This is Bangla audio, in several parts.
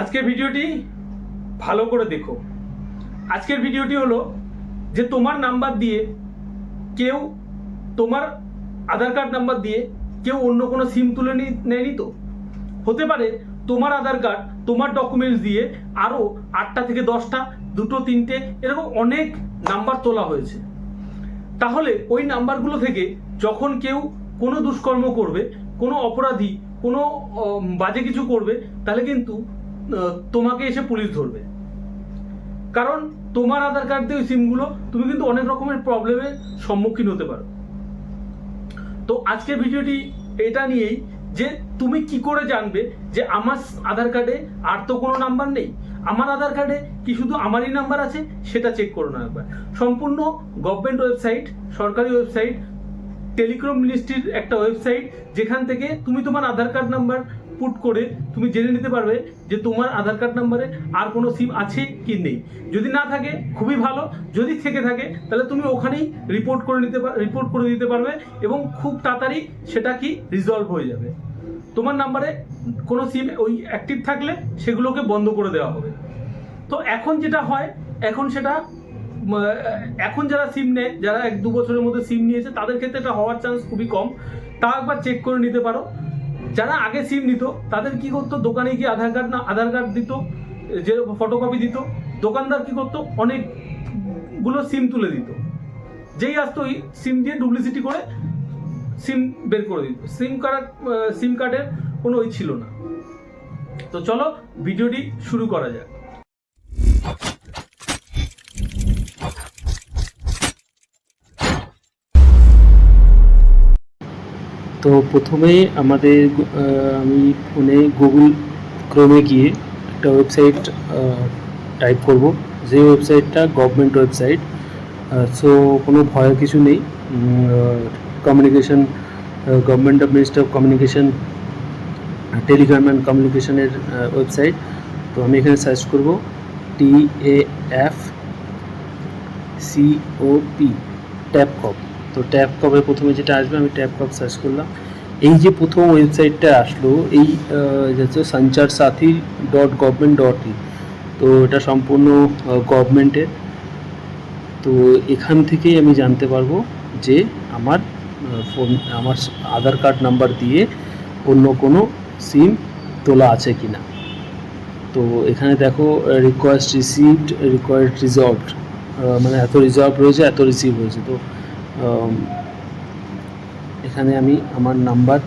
আজকের ভিডিওটি ভালো করে দেখো। আজকের ভিডিওটি হলো যে তোমার নাম্বার দিয়ে কেউ তোমার আধার কার্ড নাম্বার দিয়ে কেউ অন্য কোনো সিম তুলে নেয়নি তো? হতে পারে তোমার আধার কার্ড, তোমার ডকুমেন্টস দিয়ে আরও আটটা থেকে দশটা, দুটো, তিনটে, এরকম অনেক নাম্বার তোলা হয়েছে। তাহলে ওই নাম্বারগুলো থেকে যখন কেউ কোনো দুষ্কর্ম করবে, কোনো অপরাধী, কোনো বাজে কিছু করবে, তাহলে কিন্তু তোমাকে এসে পুলিশ ধরবে। কারণ তোমার আধার কার্ড দিয়ে ওই সিমগুলো তুমি কিন্তু অনেক রকমের প্রবলেমের সম্মুখীন হতে পারো। তো আজকের ভিডিওটি এটা নিয়েই যে তুমি কি করে জানবে যে আমার আধার কার্ডে আর তো কোনো নাম্বার নেই? আমার আধার কার্ডে কি শুধু আমারই নাম্বার আছে? সেটা চেক করো না একবার। সম্পূর্ণ গভর্নমেন্ট ওয়েবসাইট সরকারি ওয়েবসাইট টেলিকম মিনিস্ট্রির একটা ওয়েবসাইট যেখান থেকে তুমি তোমার আধার কার্ড নাম্বার পুট করে তুমি জেনে নিতে পারবে যে তোমার আধার কার্ড নাম্বারে আর কোনো সিম আছে কি নেই। যদি না থাকে, খুবই ভালো। যদি থেকে থাকে, তাহলে তুমি ওখানেই রিপোর্ট করে নিতে রিপোর্ট করে দিতে পারবে এবং খুব তাড়াতাড়ি সেটা কি রিজলভ হয়ে যাবে। তোমার নাম্বারে কোনো সিম ওই অ্যাক্টিভ থাকলে সেগুলোকে বন্ধ করে দেওয়া হবে। তো এখন যেটা হয়, এখন সেটা এখন যারা সিম নেয়, যারা এক দু বছরের মধ্যে সিম নিয়েছে, তাদের ক্ষেত্রে এটা হওয়ার চান্স খুবই কম। তা একবার চেক করে নিতে পারো। যারা আগে সিম নিত, তাদের কি করতো? দোকানে গিয়ে আধার কার্ড না, আধার কার্ড দিত, যে ফটোকপি দিত, দোকানদার কি করতো? অনেকগুলো সিম তুলে দিত। যেই আসতো, ওই সিম দিয়ে ডুপ্লিসিটি করে সিম বের করে দিত। সিম কার্ড সিম কার্ডের কোনো ওই ছিল না। তো চলো ভিডিওটি শুরু করা যাক। তো প্রথমে আমাদের আমি ফোনে গুগল ক্রোমে গিয়ে একটা ওয়েবসাইট টাইপ করব। যে ওয়েবসাইটটা গভর্নমেন্ট ওয়েবসাইট সো কোনো ভয়ের কিছু নেই। Communication government of minister of communication telegram and কমিউনিকেশনের ওয়েবসাইট তো আমি এখানে সার্চ করব টি এ এফ সিওপি ট্যাপকপ তো ট্যাপকপে প্রথমে যেটা আসবে, আমি ট্যাপকপ সার্চ করলাম। এই যে প্রথম ওয়েবসাইটটা আসলো, এই হচ্ছে সঞ্চার সাথী ডট গভর্নমেন্ট ডট ইন তো এটা সম্পূর্ণ গভর্নমেন্টের তো এখান থেকেই আমি জানতে পারব যে আমার ফোন আমার আধার কার্ড নাম্বার দিয়ে অন্য কোনো সিম তোলা আছে কি না তো এখানে দেখো রিকোয়েস্ট রিসিভড রিকোয়েস্ট রিজলভড মানে এত রিজলভ রয়েছে, এত রিসিভ হয়েছে। তো এখানে আমি আমার নাম্বার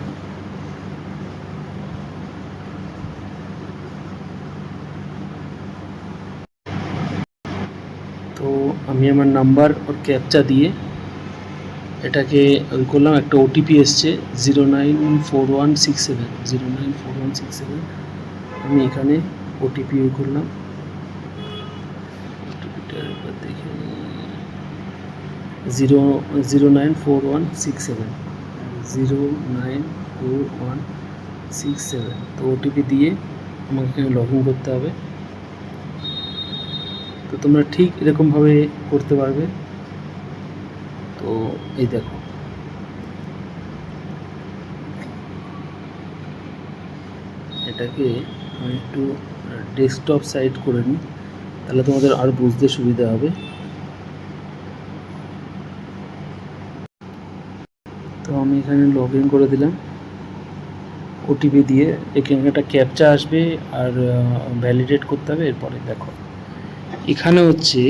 তো আমি আমার নাম্বার ওর ক্যাপচা দিয়ে এটাকে করলাম, একটা ওটিপি এসছে zero nine four one six seven zero nine four one six seven আমি এখানে ওটিপি করলাম ওটিপিটা একবার দেখে zero zero nine four one six seven, zero nine four one six seven. তো ওটিপি দিয়ে আমাকে লগ ইন করতে হবে। তো তোমরা ঠিক এরকমভাবে করতে পারবে। তো এই দেখো। এটাকে আমি একটু ডেস্কটপ সাইড করে নিই, তাহলে তোমাদের আর বুঝতে সুবিধা হবে তো আমি এখানে লগ ইন করে দিলাম। ওটিপি দিয়ে এখানে একটা ক্যাপচা আসবে আর ভ্যালিডেট করতে হবে, এরপরে দেখো। এখানে হচ্ছে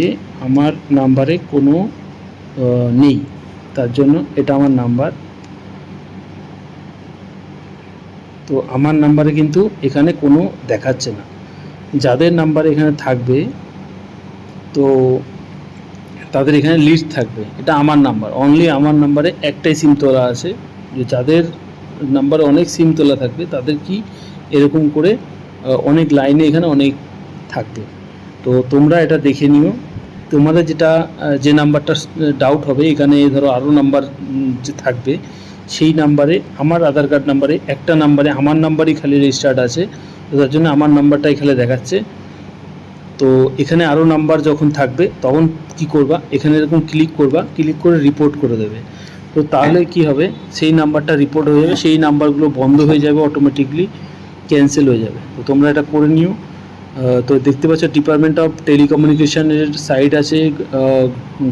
আমার নাম্বারে কোনো নেই। তার জন্য এটা আমার নাম্বার তো আমার নাম্বারে কিন্তু এখানে কোনো দেখাচ্ছে না। যাদের নাম্বার এখানে থাকবে, তো তাদের এখানে লিস্ট থাকবে। এটা আমার নাম্বার অনলি আমার নাম্বারে একটাই সিম তোলা আছে। যে যাদের নাম্বারে অনেক সিম তোলা থাকবে, তাদের কি এরকম করে অনেক লাইনে এখানে অনেক থাকবে। তো তোমরা এটা দেখে নিও। তোমাদের যেটা যে নাম্বারটা ডাউট হবে, এখানে ধরো আরও নাম্বার যে থাকবে, সেই নাম্বারে আমার আধার কার্ড নাম্বারে একটা নাম্বারে আমার নাম্বারই খালি রেজিস্টার্ড আছে। তো তার জন্য আমার নাম্বারটা এখানে দেখাচ্ছে। তো এখানে আরও নাম্বার যখন থাকবে, তখন কি করবা? এখানে এরকম ক্লিক করবা ক্লিক করে রিপোর্ট করে দেবে। তো তাহলে কি হবে? সেই নাম্বারটা রিপোর্ট হয়ে যাবে, সেই নাম্বারগুলো বন্ধ হয়ে যাবে অটোমেটিকলি ক্যান্সেল হয়ে যাবে। তো তোমরা এটা করে নিও। তো দেখতে পাচ্ছ ডিপার্টমেন্ট অফ টেলিকমিউনিকেশনের সাইট আছে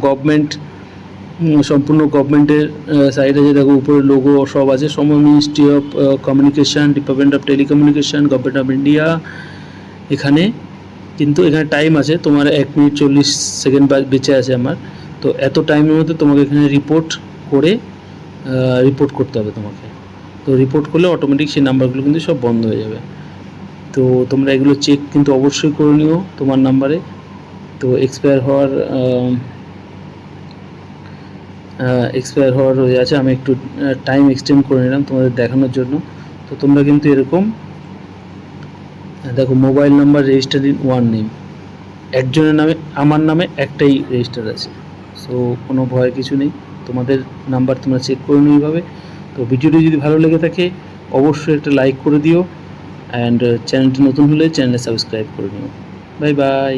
গভর্নমেন্ট সম্পূর্ণ গভর্নমেন্টের সাইট আছে। দেখো উপরে লোগো সব আছে। Some ministry of communication department of telecommunication government of India এখানে কিন্তু এখানে টাইম আছে, তোমার এক মিনিট চল্লিশ সেকেন্ড বেঁচে আছে আমার। তো এত টাইমের মধ্যে তোমাকে এখানে রিপোর্ট করে রিপোর্ট করতে হবে তোমাকে। তো রিপোর্ট করলে অটোমেটিক সেই নাম্বারগুলো কিন্তু সব বন্ধ হয়ে যাবে। তো তোমরা এগুলো চেক কিন্তু অবশ্যই করে নিও তোমার নাম্বারে তো এক্সপায়ার হওয়ার এক্সপায়ার হওয়ার হয়ে আছে, আমি একটু টাইম এক্সটেন্ড করে নিলাম তোমাদের দেখানোর জন্য। তো তোমরা কিন্তু এরকম দেখো mobile number register in one name একজনের নামে, আমার নামে একটাই রেজিস্টার আছে। সো কোনো ভয় কিছু নেই। তোমাদের নাম্বার তোমরা চেক করে নিও এইভাবে। তো ভিডিওটি যদি ভালো লেগে থাকে, অবশ্যই একটা লাইক করে দিও। অ্যান্ড চ্যানেলটি নতুন হলে চ্যানেলে সাবস্ক্রাইব করে নিও। Bye bye